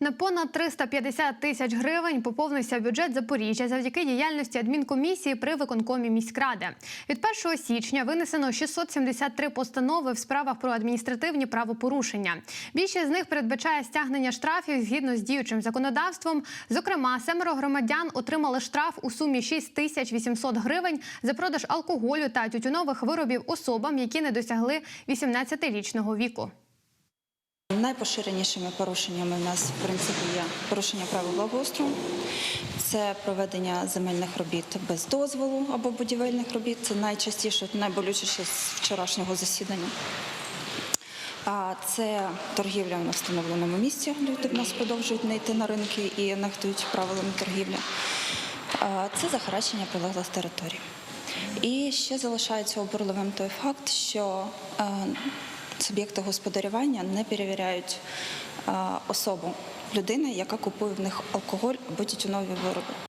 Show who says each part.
Speaker 1: На понад 350 тисяч гривень поповнився бюджет Запоріжжя завдяки діяльності адмінкомісії при виконкомі міськради. Від 1 січня винесено 673 постанови в справах про адміністративні правопорушення. Більшість з них передбачає стягнення штрафів згідно з діючим законодавством. Зокрема, семеро громадян отримали штраф у сумі 6 тисяч 800 гривень за продаж алкоголю та тютюнових виробів особам, які не досягли 18-річного віку.
Speaker 2: Найпоширенішими порушеннями в нас в принципі є порушення правил благоустрою, це проведення земельних робіт без дозволу або будівельних робіт. Це найчастіше, найболючіше з вчорашнього засідання. А це торгівля на встановленому місці. Люди в нас продовжують не йти на ринки і нехтують правилами торгівлі. Це захаращення прилеглих територій. І ще залишається обурливим той факт, що е, суб'єкти господарювання не перевіряють особу людини, яка купує в них алкоголь або тютюнові вироби.